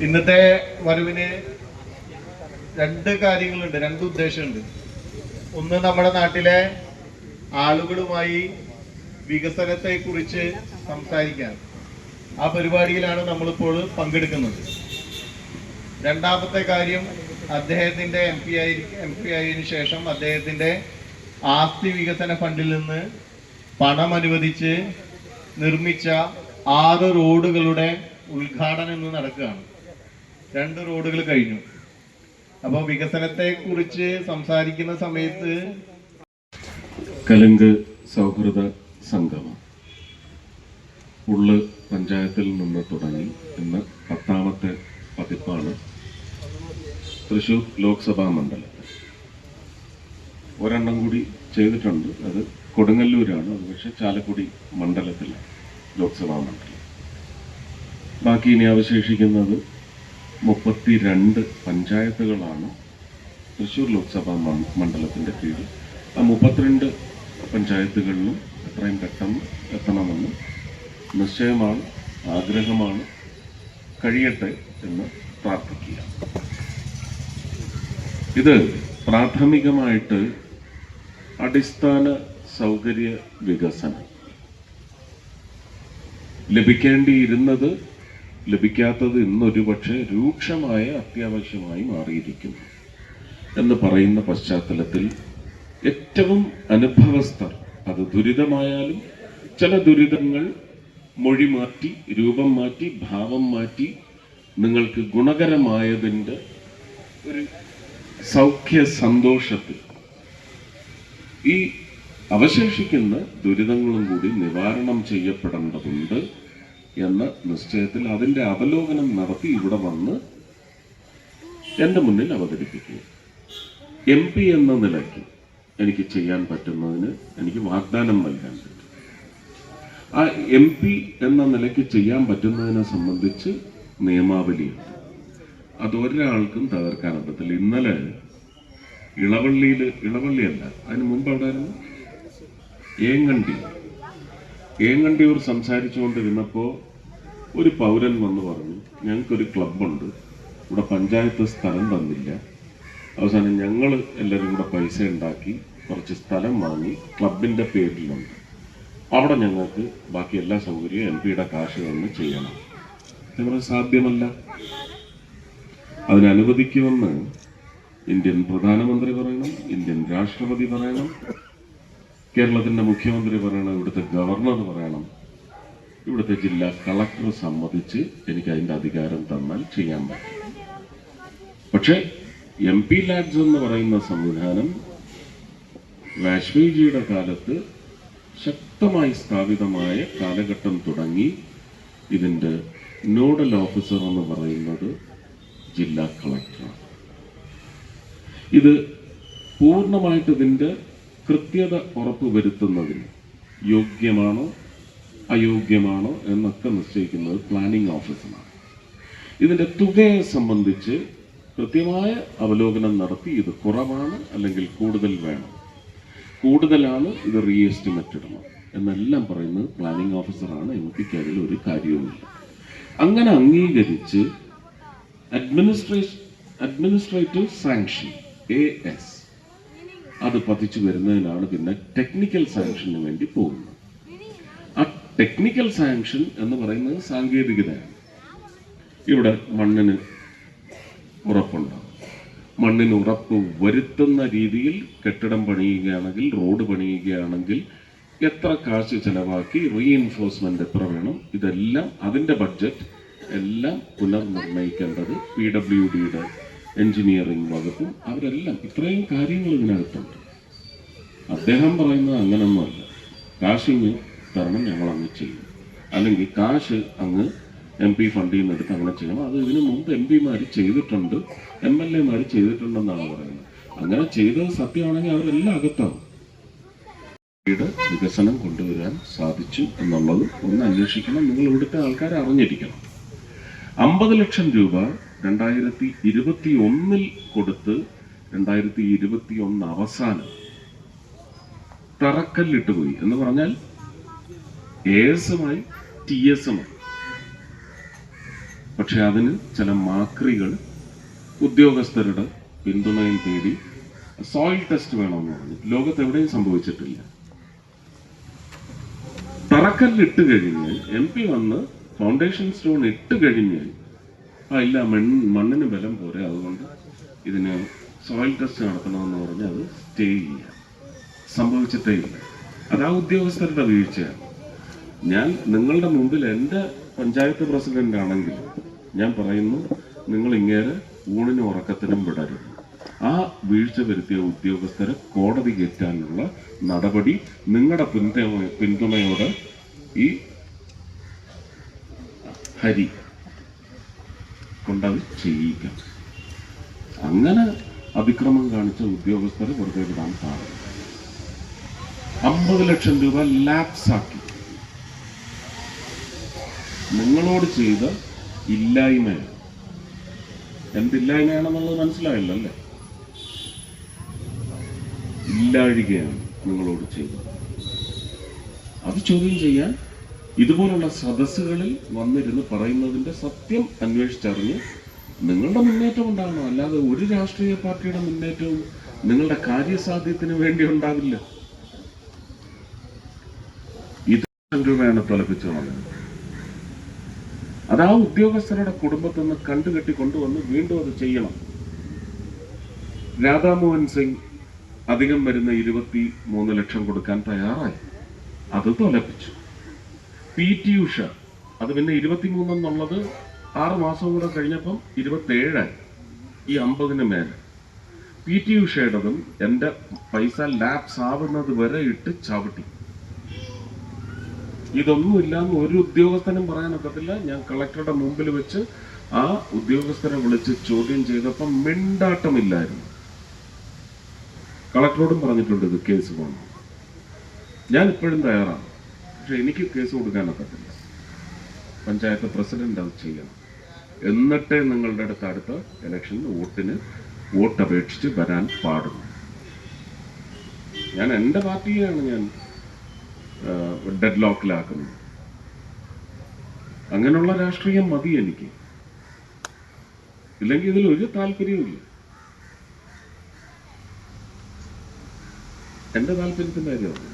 ഇന്നത്തെ വരവിന് രണ്ട് കാര്യങ്ങളുണ്ട് രണ്ട് ഉദ്ദേശമുണ്ട്. ഒന്ന് നമ്മുടെ നാട്ടിലെ ആളുകളുമായി വികസനത്തെ കുറിച്ച് സംസാരിക്കാൻ. ആ പരിപാടിയിലാണ് നമ്മളിപ്പോൾ പങ്കെടുക്കുന്നത്. രണ്ടാമത്തെ കാര്യം അദ്ദേഹത്തിന്റെ എം പി ആയി എം പി ആയതിനു ശേഷം അദ്ദേഹത്തിന്റെ ആസ്തി വികസന ഫണ്ടിൽ നിന്ന് പണം അനുവദിച്ച് നിർമ്മിച്ച ആറ് റോഡുകളുടെ ഉദ്ഘാടനം ഇന്ന് നടക്കുകയാണ്. രണ്ട് റോഡുകൾ കഴിഞ്ഞു. അപ്പോൾ വികസനത്തെ കുറിച്ച് സംസാരിക്കുന്ന സമയത്ത് കലുങ്ക് സൗഹൃദ സംഗമം. ഉള്ള് പഞ്ചായത്തിൽ നിന്ന് തുടങ്ങി ഇന്ന് പത്താമത്തെ പതിപ്പാണ് തൃശൂർ ലോക്സഭാ മണ്ഡലത്തിൽ ഒരെണ്ണം കൂടി ചെയ്തിട്ടുണ്ട്. അത് കൊടുങ്ങല്ലൂരാണ്. അത് പക്ഷേ ചാലക്കുടി മണ്ഡലത്തിലാണ് ലോക്സഭാ മണ്ഡലം. ബാക്കി ഇനി അവശേഷിക്കുന്നത് മുപ്പത്തി രണ്ട് പഞ്ചായത്തുകളാണ്. തൃശ്ശൂർ ലോക്സഭാ മണ്ഡലത്തിന്റെ കീഴിൽ. ആ മുപ്പത്തിരണ്ട് പഞ്ചായത്തുകളിലും എത്രയും പെട്ടെന്ന് എത്തണമെന്ന് നിശ്ചയമാണ് ആഗ്രഹമാണ്. കഴിയട്ടെ എന്ന് പ്രാർത്ഥിക്കുക. ഇത് പ്രാഥമികമായിട്ട് അടിസ്ഥാന സൗകര്യ വികസനം. ലഭിക്കേണ്ടിയിരുന്നത് ലഭിക്കാത്തത് ഇന്നൊരു പക്ഷേ രൂക്ഷമായ അത്യാവശ്യമായി മാറിയിരിക്കുന്നു എന്ന് പറയുന്ന പശ്ചാത്തലത്തിൽ ഏറ്റവും അനുഭവസ്ഥർ അത് ദുരിതമായാലും ചില ദുരിതങ്ങൾ മൊഴി മാറ്റി രൂപം മാറ്റി ഭാവം മാറ്റി നിങ്ങൾക്ക് ഗുണകരമായതിന്റെ ഒരു സൗഖ്യ സന്തോഷത്തിൽ ഈ അവശേഷിക്കുന്ന ദുരിതങ്ങളും കൂടി നിവാരണം ചെയ്യപ്പെടേണ്ടതുണ്ട്. എന്ന നിശ്ചയത്തിൽ അതിന്റെ അവലോകനം നടത്തി ഇവിടെ വന്ന് എന്റെ മുന്നിൽ അവതരിപ്പിക്കുക. എം പി എന്ന നിലയ്ക്ക് എനിക്ക് ചെയ്യാൻ പറ്റുന്നതിന് എനിക്ക് വാഗ്ദാനം നൽകാൻ പറ്റും. ആ എം പി എന്ന നിലയ്ക്ക് ചെയ്യാൻ പറ്റുന്നതിനെ സംബന്ധിച്ച് നിയമാവലിയുണ്ട്. അത് ഒരാൾക്കും തകർക്കാൻ പറ്റത്തില്ല. ഇന്നലെ ഇളവള്ളിയിൽ ഇളവള്ളിയല്ല അതിന് മുമ്പ് എവിടെയായിരുന്നു ഏങ്ങണ്ടി. ഏങ്ങണ്ടിയൂർ സംസാരിച്ചുകൊണ്ടിരുന്നപ്പോൾ ഒരു പൗരൻ വന്ന് പറഞ്ഞു ഞങ്ങൾക്കൊരു ക്ലബുണ്ട് ഇവിടെ പഞ്ചായത്ത് സ്ഥലം തന്നില്ല. അവസാനം ഞങ്ങൾ എല്ലാവരും കൂടെ പൈസ ഉണ്ടാക്കി കുറച്ച് സ്ഥലം വാങ്ങി ക്ലബിന്റെ പേരിലുണ്ട്. അവിടെ ഞങ്ങൾക്ക് ബാക്കി എല്ലാ സൗകര്യവും എം പിയുടെ കാശ് തന്ന് ചെയ്യണം. ഞങ്ങൾ സാധ്യമല്ല. അതിനനുവദിക്കുമെന്ന് ഇന്ത്യൻ പ്രധാനമന്ത്രി പറയണം ഇന്ത്യൻ രാഷ്ട്രപതി പറയണം കേരളത്തിന്റെ മുഖ്യമന്ത്രി പറയണം ഇവിടുത്തെ ഗവർണർ പറയണം. ഇവിടുത്തെ ജില്ലാ കളക്ടർ സമ്മതിച്ച് എനിക്ക് അതിന്റെ അധികാരം തന്നാൽ ചെയ്യാൻ പറ്റും. പക്ഷേ എം പി ലാബ്സ് എന്ന് പറയുന്ന സംവിധാനം വാജ്പേയിജിയുടെ കാലത്ത് ശക്തമായി സ്ഥാപിതമായ കാലഘട്ടം തുടങ്ങി ഇതിന്റെ നോഡൽ ഓഫീസർ എന്ന് പറയുന്നത് ജില്ലാ കളക്ടറാണ്. ഇത് പൂർണമായിട്ട് ഇതിന്റെ കൃത്യത ഉറപ്പുവരുത്തുന്നതിന് യോഗ്യമാണോ അയോഗ്യമാണോ എന്നൊക്കെ നിശ്ചയിക്കുന്നത് പ്ലാനിംഗ് ഓഫീസറാണ് ഇതിന്റെ തുകയെ സംബന്ധിച്ച് കൃത്യമായ അവലോകനം നടത്തി ഇത് കുറവാണ് അല്ലെങ്കിൽ കൂടുതൽ വേണം. കൂടുതലാണ് ഇത് റീ എസ്റ്റിമേറ്റ് ഇടണം എന്നെല്ലാം പറയുന്നത് പ്ലാനിംഗ് ഓഫീസറാണ് എം പിക്ക് അതിൽ ഒരു കാര്യവുമില്ല. അങ്ങനെ അംഗീകരിച്ച് administration administrative sanction A S അത് പതിച്ചു വരുന്നതിനാണ് പിന്നെ ടെക്നിക്കൽ സാങ്ഷന് വേണ്ടി പോകുന്നത്. ടെക്നിക്കൽ സാങ്ഷൻ എന്ന് പറയുന്നത് സാങ്കേതികതയാണ്. ഇവിടെ മണ്ണിന് ഉറപ്പുണ്ട്. മണ്ണിന് ഉറപ്പ് വരുത്തുന്ന രീതിയിൽ കെട്ടിടം പണിയുകയാണെങ്കിൽ റോഡ് പണിയുകയാണെങ്കിൽ എത്ര കാശ് ചെലവാക്കി റീഇൻഫോഴ്സ്മെന്റ് എത്ര വേണം ഇതെല്ലാം അതിന്റെ ബഡ്ജറ്റ് എല്ലാം പുനർനിർണയിക്കേണ്ടത് പി ഡബ്ല്യു ഡിയുടെ എഞ്ചിനീയറിംഗ് വകുപ്പും അവരെല്ലാം ഇത്രയും കാര്യങ്ങൾ ഇതിനകത്തുണ്ട്. അദ്ദേഹം പറയുന്നത് അങ്ങനൊന്നുമല്ല. കാശ് ഇങ്ങ് തരണം ഞങ്ങൾ അങ്ങ് ചെയ്യും. അല്ലെങ്കിൽ കാശ് അങ്ങ് എം പി ഫണ്ടിൽ നിന്ന് എടുത്ത് അങ്ങനെ ചെയ്യണം. അത് ഇതിനു മുമ്പ് എം പിമാർ ചെയ്തിട്ടുണ്ട് എം എൽ എമാർ ചെയ്തിട്ടുണ്ടെന്നാണ് പറയുന്നത്. അങ്ങനെ ചെയ്തത് സത്യമാണെങ്കിൽ അവരെല്ലാം അകത്താവും. വികസനം കൊണ്ടുവരാൻ സാധിച്ചു എന്നുള്ളത് ഒന്ന് അന്വേഷിക്കണം. നിങ്ങൾ ഇവിടുത്തെ ആൾക്കാരെ അറിഞ്ഞിരിക്കണം. അമ്പത് ലക്ഷം രൂപ രണ്ടായിരത്തി ഇരുപത്തി ഒന്നിൽ കൊടുത്ത് രണ്ടായിരത്തി ഇരുപത്തി ഒന്ന് അവസാനം തറക്കല്ലിട്ട് പോയി. എന്ന് പറഞ്ഞാൽ എസുമായി ടി എസുമായി പക്ഷെ അതിന് ചില മാക്രികൾ ഉദ്യോഗസ്ഥരുടെ പിന്തുണയും തേടി സോയിൽ ടെസ്റ്റ് വേണമെന്ന് പറഞ്ഞു. ലോകത്ത് എവിടെയും സംഭവിച്ചിട്ടില്ല. തറക്കല്ലിട്ട് കഴിഞ്ഞ് എം പി വന്ന് ഫൗണ്ടേഷൻ സ്റ്റോൺ ഇട്ട് കഴിഞ്ഞ് ആ ഇല്ല മണ്ണ് മണ്ണിന് ബലം പോരെ. അതുകൊണ്ട് ഇതിന് സോയിൽ ടെസ്റ്റ് നടത്തണമെന്ന് പറഞ്ഞ് അത് സ്റ്റേ ചെയ്യാം. സംഭവിച്ചിട്ടേ ഇല്ല. അത് ആ ഉദ്യോഗസ്ഥരുടെ വീഴ്ചയാണ്. ഞാൻ നിങ്ങളുടെ മുമ്പിൽ എന്റെ പഞ്ചായത്ത് പ്രസിഡന്റ് ആണെങ്കിൽ ഞാൻ പറയുന്നു നിങ്ങൾ ഇങ്ങേരെ ഊണിനും ഉറക്കത്തിനും വിടരുത്. ആ വീഴ്ച വരുത്തിയ ഉദ്യോഗസ്ഥരെ കോടതി കയറ്റാനുള്ള നടപടി നിങ്ങളുടെ പിന്തുണ പിന്തുണയോടെ ഈ ഹരി കൊണ്ടത് ചെയ്യിക്കാം. അങ്ങനെ അതിക്രമം കാണിച്ച ഉദ്യോഗസ്ഥരെ വെറുതെ വിടാൻ പാടില്ല. അമ്പത് ലക്ഷം രൂപ ലാപ്സ് ആക്കി. നിങ്ങളോട് ചെയ്ത ഇല്ലായ്മയാണ് എന്തില്ലായ്മയാണെന്നുള്ളത് മനസ്സിലായില്ല അല്ലേ? ഇല്ലാഴികയാണ് നിങ്ങളോട് ചെയ്തത്. അത് ചോദ്യം ചെയ്യാൻ ഇതുപോലുള്ള സദസ്സുകളിൽ വന്നിരുന്ന് പറയുന്നതിന്റെ സത്യം അന്വേഷിച്ചറിഞ്ഞ് നിങ്ങളുടെ മുന്നേറ്റം ഉണ്ടാകണം അല്ലാതെ ഒരു രാഷ്ട്രീയ പാർട്ടിയുടെ മുന്നേറ്റവും നിങ്ങളുടെ കാര്യസാധ്യത്തിന് വേണ്ടി ഉണ്ടാവില്ല. ഇത് രൂപയാണ് തലപ്പിച്ചു അത് ആ ഉദ്യോഗസ്ഥരുടെ കുടുംബത്തിൽ നിന്ന് കണ്ടുകെട്ടി കൊണ്ടുവന്ന് വീണ്ടും അത് ചെയ്യണം. രാധാമോഹൻ സിംഗ് അധികം വരുന്ന ഇരുപത്തി മൂന്ന് ലക്ഷം കൊടുക്കാൻ തയ്യാറായി. അത് തൊലപ്പിച്ചു. പി ടി ഉഷ അത് പിന്നെ ഇരുപത്തിമൂന്ന് എന്നുള്ളത് ആറ് മാസം കൂടെ കഴിഞ്ഞപ്പം ഇരുപത്തേഴായി ഈ അമ്പതിന് മേലെ. പി ടി ഉഷയുടേതും എന്റെ പൈസ ലാപ്സ് ആവുന്നത് വരെ ഇട്ട് ചവിട്ടി. ഇതൊന്നുമില്ലാന്ന് ഒരു ഉദ്യോഗസ്ഥനും പറയാനൊക്കത്തില്ല ഞാൻ കളക്ടറുടെ മുമ്പിൽ വെച്ച് ആ ഉദ്യോഗസ്ഥരെ വിളിച്ച് ചോദ്യം ചെയ്തപ്പം മിണ്ടാട്ടമില്ലായിരുന്നു. കളക്ടറോടും പറഞ്ഞിട്ടുണ്ട് ഇത് കേസ് പോകണം ഞാൻ ഇപ്പോഴും തയ്യാറാണ്. പക്ഷെ എനിക്ക് കേസ് കൊടുക്കാനൊക്കത്തില്ല പഞ്ചായത്ത് പ്രസിഡന്റ് അത് ചെയ്യണം. എന്നിട്ടേ നിങ്ങളുടെ അടുത്ത് അടുത്ത ഇലക്ഷനിൽ വോട്ടിന് വോട്ട് അപേക്ഷിച്ച് വരാൻ പാടുള്ളൂ. ഞാൻ എന്റെ പാർട്ടിയെയാണ് ഞാൻ ഡെഡ് ലോക്കിലാക്കുന്നത് അങ്ങനെയുള്ള രാഷ്ട്രീയം മതി എനിക്ക്. ഇല്ലെങ്കിൽ ഇതിൽ ഒരു താല്പര്യവുമില്ല. എന്റെ താല്പര്യത്തിന്റെ കാര്യമാണ്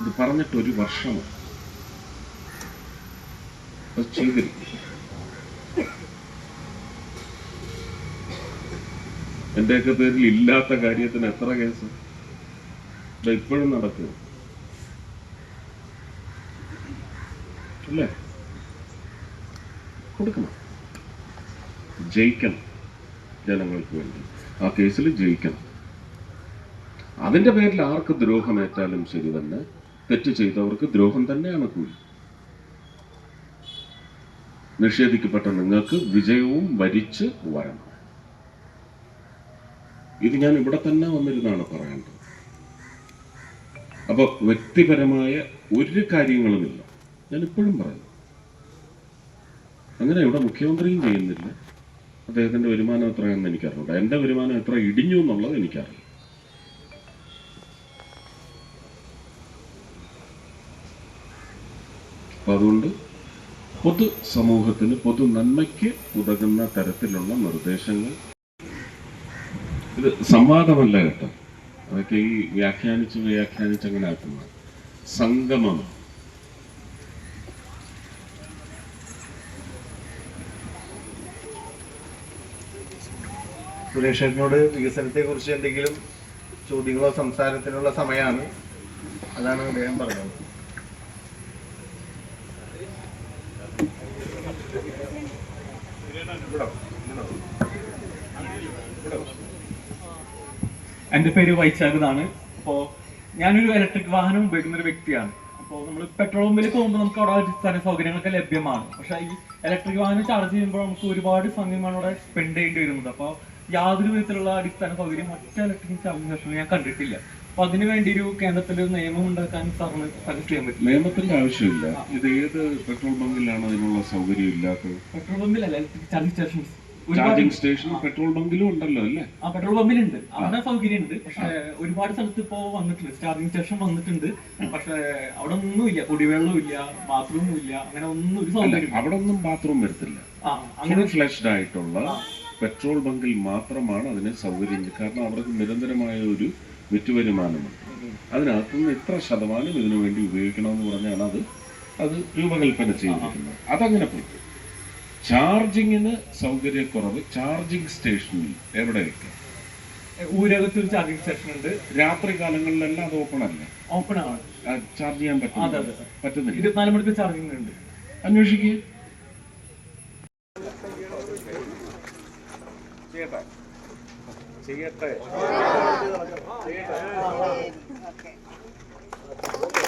ഇത് പറഞ്ഞിട്ട് ഒരു വർഷമാണ്. അത് എന്റെയൊക്കെ പേരിൽ ഇല്ലാത്ത കാര്യത്തിന് എത്ര കേസ്? ഇത് ഇപ്പോഴും നടക്കുക അല്ലേ? കൊടുക്കണം. ജയിക്കണം ജനങ്ങൾക്ക് വേണ്ടി. ആ കേസിൽ ജയിക്കണം. അതിന്റെ പേരിൽ ആർക്ക് ദ്രോഹമേറ്റാലും ശരി തന്നെ തെറ്റ് ചെയ്തവർക്ക് ദ്രോഹം തന്നെയാണ് കൂലി. നിഷേധിക്കപ്പെട്ട നിങ്ങൾക്ക് വിജയവും വരിച്ച് വരണം. ഇത് ഞാൻ ഇവിടെ തന്നെ വന്നിരുന്നാണ് പറയേണ്ടത്. അപ്പൊ വ്യക്തിപരമായ ഒരു കാര്യങ്ങളുമില്ല ഞാൻ ഇപ്പോഴും പറയുന്നു. അങ്ങനെ ഇവിടെ മുഖ്യമന്ത്രിയും ചെയ്യുന്നില്ല. അദ്ദേഹത്തിന്റെ വരുമാനം എത്രയാണെന്ന് എനിക്കറിയില്ല എന്റെ വരുമാനം എത്ര ഇടിഞ്ഞു എന്നുള്ളത് എനിക്കറിയില്ല. അപ്പൊ അതുകൊണ്ട് പൊതു സമൂഹത്തിന് പൊതു നന്മയ്ക്ക് ഉതകുന്ന തരത്തിലുള്ള നിർദ്ദേശങ്ങൾ. ഇത് സംവാദമല്ല കേട്ടോ. അതൊക്കെ ഈ വ്യാഖ്യാനിച്ച് വ്യാഖ്യാനിച്ച് അങ്ങനെ ആക്കുന്നത് സംഗമം. സുരേഷേട്ടനോട് വികസനത്തെ കുറിച്ച് എന്തെങ്കിലും ചോദ്യങ്ങളോ സംസാരത്തിനുള്ള സമയമാണ്. അതാണ് അദ്ദേഹം പറഞ്ഞത്. എന്റെ പേര് വൈശാഖതാണ് അപ്പോൾ ഞാനൊരു ഇലക്ട്രിക് വാഹനം ഉപയോഗിക്കുന്ന ഒരു വ്യക്തിയാണ് അപ്പോൾ നമ്മൾ പെട്രോൾ പമ്പിൽ പോകുമ്പോൾ നമുക്ക് അവിടെ അടിസ്ഥാന സൗകര്യങ്ങളൊക്കെ ലഭ്യമാണ്. പക്ഷേ ഈ ഇലക്ട്രിക് വാഹനം ചാർജ് ചെയ്യുമ്പോൾ നമുക്ക് ഒരുപാട് സമയമാണ് അവിടെ സ്പെൻഡ് ചെയ്യേണ്ടി വരുന്നത്. അപ്പോൾ യാതൊരു വിധത്തിലുള്ള അടിസ്ഥാന സൗകര്യം മറ്റു ഇലക്ട്രിക് ചാർജിംഗ് സ്റ്റേഷനിൽ ഞാൻ കണ്ടിട്ടില്ല. അപ്പോൾ അതിന് വേണ്ടി ഒരു കേന്ദ്രത്തിൽ ഒരു നിയമം ഉണ്ടാക്കാൻ സാറിന് സജസ്റ്റ് ചെയ്യാൻ പറ്റില്ല? നിയമത്തിന്റെ ആവശ്യമില്ല. ഇത് ഏത് പെട്രോൾ പമ്പിലാണ് അതിനുള്ള സൗകര്യം ഇല്ലാത്തത്? Petrol പമ്പിലല്ല electric charging stations charging station petrol ബങ്കിലും ഉണ്ടല്ലോ അല്ലേ? ആ പെട്രോൾ പമ്പിലുണ്ട് അവിടെ സൗകര്യമുണ്ട്. പക്ഷേ ഒരുപാട് സ്ഥലത്ത് ഇപ്പോ വന്നിട്ടുണ്ട് ചാർജിങ് സ്റ്റേഷൻ വന്നിട്ടുണ്ട്. പക്ഷെ അവിടെ ഒന്നുമില്ല കുടിവെള്ളവും ഇല്ല. ബാത്റൂമും ഇല്ല. അങ്ങനെ ഒന്നും ഒരു സൗകര്യം അവിടെ ഒന്നും ബാത്റൂം വരത്തില്ല. അങ്ങനെ ഫ്ലഷ്ഡ് ആയിട്ടുള്ള പെട്രോൾ ബങ്കിൽ മാത്രമാണ് അതിന് സൗകര്യം കാരണം അവർക്ക് നിരന്തരമായ ഒരു വിറ്റുവരുമാനമുണ്ട് അതിനകത്തുനിന്ന് ഇത്ര ശതമാനം ഇതിനു വേണ്ടി ഉപയോഗിക്കണമെന്ന് പറഞ്ഞാണ് അത് അത് രൂപകൽപ്പന ചെയ്തിരിക്കുന്നത്. അതങ്ങനെ പോയി ചാർജിങ്ങിന് സൗകര്യക്കുറവ് ചാർജിങ് സ്റ്റേഷനിൽ എവിടെയൊക്കെ ഊരകത്ത് ഒരു ചാർജിങ് സ്റ്റേഷൻ ഉണ്ട് രാത്രി കാലങ്ങളിലെല്ലാം അത് ഓപ്പൺ അല്ല ഓപ്പൺ ആണ് ചാർജ് ചെയ്യാൻ പറ്റും പറ്റുന്നില്ല ഇരുപത്തിനാല് മണിക്കൂർ ചാർജിങ് ഉണ്ട് അന്വേഷിക്കുക ചെയ്യട്ടെ പെരുവനും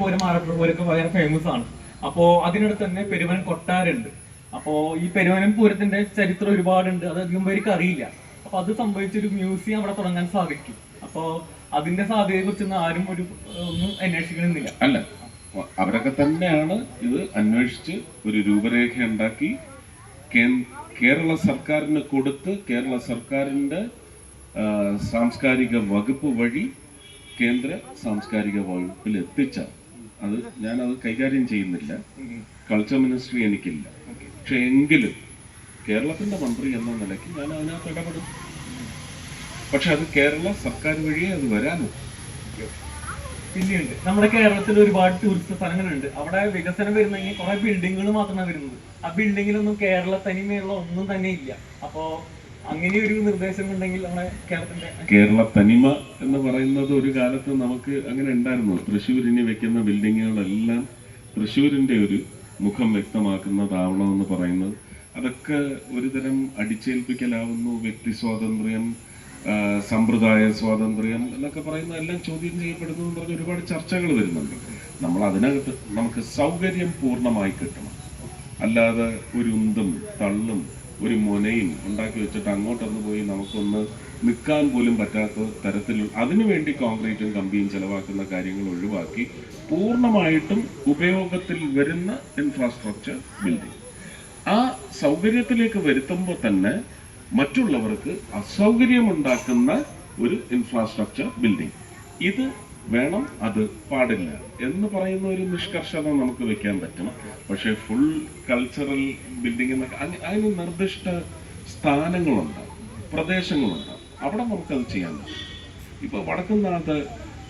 പൂരം ആലപ്പുഴ പൂരമൊക്കെ വളരെ ഫേമസ് ആണ്. അപ്പോ അതിനടുത്ത് തന്നെ പെരുവൻ കൊട്ടാരുണ്ട് അപ്പോ ഈ പെരുവനും പൂരത്തിന്റെ ചരിത്രം ഒരുപാടുണ്ട്. അത് അധികം പേർക്ക് അറിയില്ല. അപ്പൊ അത് സംഭവിച്ചൊരു മ്യൂസിയം അവിടെ തുടങ്ങാൻ സാധിക്കും. അപ്പോ അതിന്റെ സാധ്യതയെ കുറിച്ചൊന്നും ആരും ഒരു ഒന്നും അന്വേഷിക്കണമെന്നില്ല. അല്ല. അവരൊക്കെ തന്നെയാണ് ഇത് അന്വേഷിച്ച് ഒരു രൂപരേഖ ഉണ്ടാക്കി കേരള സർക്കാരിന് കൊടുത്ത് കേരള സർക്കാരിന്റെ സാംസ്കാരിക വകുപ്പ് വഴി കേന്ദ്ര സാംസ്കാരിക വകുപ്പിൽ എത്തിച്ച അത് ഞാനത് കൈകാര്യം ചെയ്യുന്നില്ല. കൾച്ചർ മിനിസ്ട്രി എനിക്കില്ല. പക്ഷെ എങ്കിലും കേരളത്തിന്റെ മന്ത്രി എന്ന നിലയ്ക്ക് ഞാൻ അതിനകത്ത് ഇടപെടും. പക്ഷെ അത് കേരള സർക്കാർ വഴിയേ അത് വരാനോ. പിന്നെയുണ്ട്. നമ്മുടെ കേരളത്തിൽ ഒരുപാട് ടൂറിസ്റ്റ് സ്ഥലങ്ങളുണ്ട്. അവിടെ വികസനം വരുന്നെങ്കിൽ കുറെ ബിൽഡിങ്ങുകൾ മാത്രമാണ് വരുന്നത് ആ ബിൽഡിങ്ങിലൊന്നും കേരള തനിമയുള്ള ഒന്നും തന്നെ ഇല്ല. അപ്പോ അങ്ങനെ ഒരു നിർദ്ദേശം ഉണ്ടെങ്കിൽ നമ്മളെ കേരള തനിമ എന്ന് പറയുന്നത് ഒരു കാലത്ത് നമുക്ക് അങ്ങനെ ഉണ്ടായിരുന്നു. തൃശ്ശൂരിന് വെക്കുന്ന ബിൽഡിങ്ങുകളെല്ലാം തൃശ്ശൂരിന്റെ ഒരു മുഖം വ്യക്തമാക്കുന്ന വ്യക്തമാക്കുന്നതാവണമെന്ന് പറയുന്നത്. അതൊക്കെ ഒരുതരം അടിച്ചേൽപ്പിക്കലാവുന്നു. വ്യക്തി സ്വാതന്ത്ര്യം സമ്പ്രദായ സ്വാതന്ത്ര്യം എന്നൊക്കെ പറയുന്ന എല്ലാം ചോദ്യം ചെയ്യപ്പെടുന്നു എന്ന് പറഞ്ഞ ഒരുപാട് ചർച്ചകൾ വരുന്നുണ്ട്. നമ്മൾ അതിനകത്ത് നമുക്ക് സൗകര്യം പൂർണമായി കിട്ടണം. അല്ലാതെ ഒരു ഉന്തും തള്ളും ഒരു മുനയും ഉണ്ടാക്കി വെച്ചിട്ട് അങ്ങോട്ടൊന്ന് പോയി നമുക്കൊന്ന് നിൽക്കാൻ പോലും പറ്റാത്ത തരത്തിൽ അതിനുവേണ്ടി കോൺക്രീറ്റും കമ്പിയും ചെലവാക്കുന്ന കാര്യങ്ങൾ ഒഴിവാക്കി പൂർണമായിട്ടും ഉപയോഗത്തിൽ വരുന്ന ഇൻഫ്രാസ്ട്രക്ചർ ബിൽഡിംഗ് ആ സൗകര്യത്തിലേക്ക് വരുത്തുമ്പോൾ തന്നെ മറ്റുള്ളവർക്ക് അസൗകര്യമുണ്ടാക്കുന്ന ഒരു ഇൻഫ്രാസ്ട്രക്ചർ ബിൽഡിംഗ് ഇത് വേണം അത് പാടില്ല. എന്ന് പറയുന്ന ഒരു നിഷ്കർഷത നമുക്ക് വെക്കാൻ പറ്റും പക്ഷേ ഫുൾ കൾച്ചറൽ ബിൽഡിംഗ് എന്നൊക്കെ അതിന് നിർദ്ദിഷ്ട സ്ഥാനങ്ങളുണ്ട് പ്രദേശങ്ങളുണ്ട്. അവിടെ നമുക്കത് ചെയ്യാൻ പറ്റും. ഇപ്പോൾ വടക്കുന്നാഥ്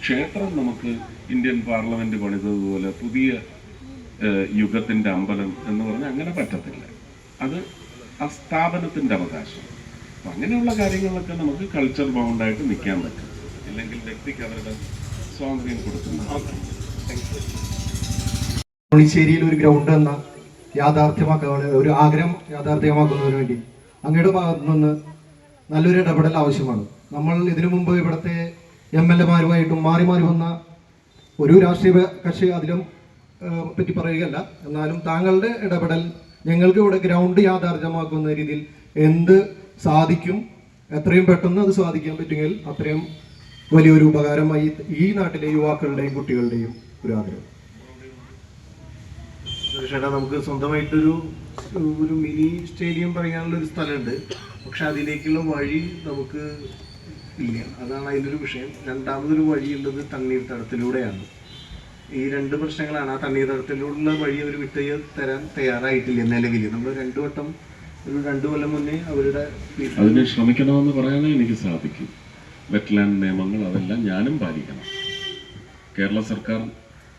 ക്ഷേത്രം നമുക്ക് ഇന്ത്യൻ പാർലമെന്റ് പണിതതുപോലെ പുതിയ യുഗത്തിന്റെ അമ്പലം എന്ന് പറഞ്ഞാൽ അങ്ങനെ പറ്റത്തില്ല. അത് ആ സ്ഥാപനത്തിന്റെ അവകാശം. അങ്ങനെയുള്ള കാര്യങ്ങളൊക്കെ നമുക്ക് കൾച്ചർ ബൗണ്ടായിട്ട് നിൽക്കാൻ പറ്റും. ഇല്ലെങ്കിൽ വ്യക്തിക്ക് അവരുടെ സ്വാതന്ത്ര്യം കൊടുക്കുന്നത് പുളിശ്ശേരിയിൽ ഒരു ഗ്രൗണ്ട് എന്ന യാഥാർത്ഥ്യമാക്കാൻ ഒരു ആഗ്രഹം യാഥാർത്ഥ്യമാക്കുന്നതിന് വേണ്ടി അങ്ങയുടെ ഭാഗത്തു നിന്ന് നല്ലൊരു ഇടപെടൽ ആവശ്യമാണ്. നമ്മൾ ഇതിനു മുമ്പ് ഇവിടുത്തെ എം എൽ എമാരുമായിട്ടും മാറി മാറി വന്ന ഒരു രാഷ്ട്രീയ കക്ഷി അതിലും പറ്റി പറയുകയല്ല. എന്നാലും താങ്കളുടെ ഇടപെടൽ ഞങ്ങൾക്ക് ഇവിടെ ഗ്രൗണ്ട് യാഥാർത്ഥ്യമാക്കുന്ന രീതിയിൽ എന്ത് സാധിക്കും എത്രയും പെട്ടെന്ന് അത് സാധിക്കാൻ പറ്റുമെങ്കിൽ അത്രയും വലിയൊരു ഉപകാരമായി ഈ നാട്ടിലെ യുവാക്കളുടെയും കുട്ടികളുടെയും ഒരു ആഗ്രഹം. ചേട്ടാ നമുക്ക് സ്വന്തമായിട്ടൊരു ഒരു മിനി സ്റ്റേഡിയം പറയാനുള്ള ഒരു സ്ഥലമുണ്ട്. പക്ഷെ അതിലേക്കുള്ള വഴി നമുക്ക് ഇല്ല. അതാണ് അതിലൊരു വിഷയം. രണ്ടാമതൊരു വഴിയുള്ളത് തണ്ണീർത്തടത്തിലൂടെയാണ് ഈ രണ്ട് പ്രശ്നങ്ങളാണ്. ആ തണ്ണീർത്തടത്തിലൂടെയുള്ള വഴി അവർ വിട്ട് തരാൻ തയ്യാറായിട്ടില്ല നിലവിൽ നമ്മൾ രണ്ടു വട്ടം ഒരു രണ്ടു കൊല്ലം മുന്നേ അവരുടെ അതിന് ശ്രമിക്കണമെന്ന് പറയാനേ എനിക്ക് സാധിക്കും. വെറ്റ്ലാൻഡ് നിയമങ്ങൾ അതെല്ലാം ഞാനും പാലിക്കണം. കേരള സർക്കാർ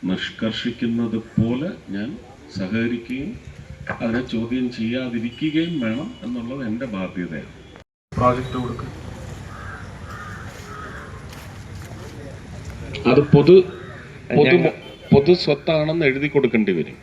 നിഷ്കർഷിക്കുന്നത് പോലെ ഞാൻ സഹകരിക്കുകയും അതിനെ ചോദ്യം ചെയ്യാതിരിക്കുകയും വേണം എന്നുള്ളത് എന്റെ ബാധ്യതയാണ്. പ്രോജക്റ്റ് കൊടുക്കുക അത് പൊതു പൊതു പൊതു സ്വത്താണെന്ന് എഴുതി കൊടുക്കേണ്ടി വരും.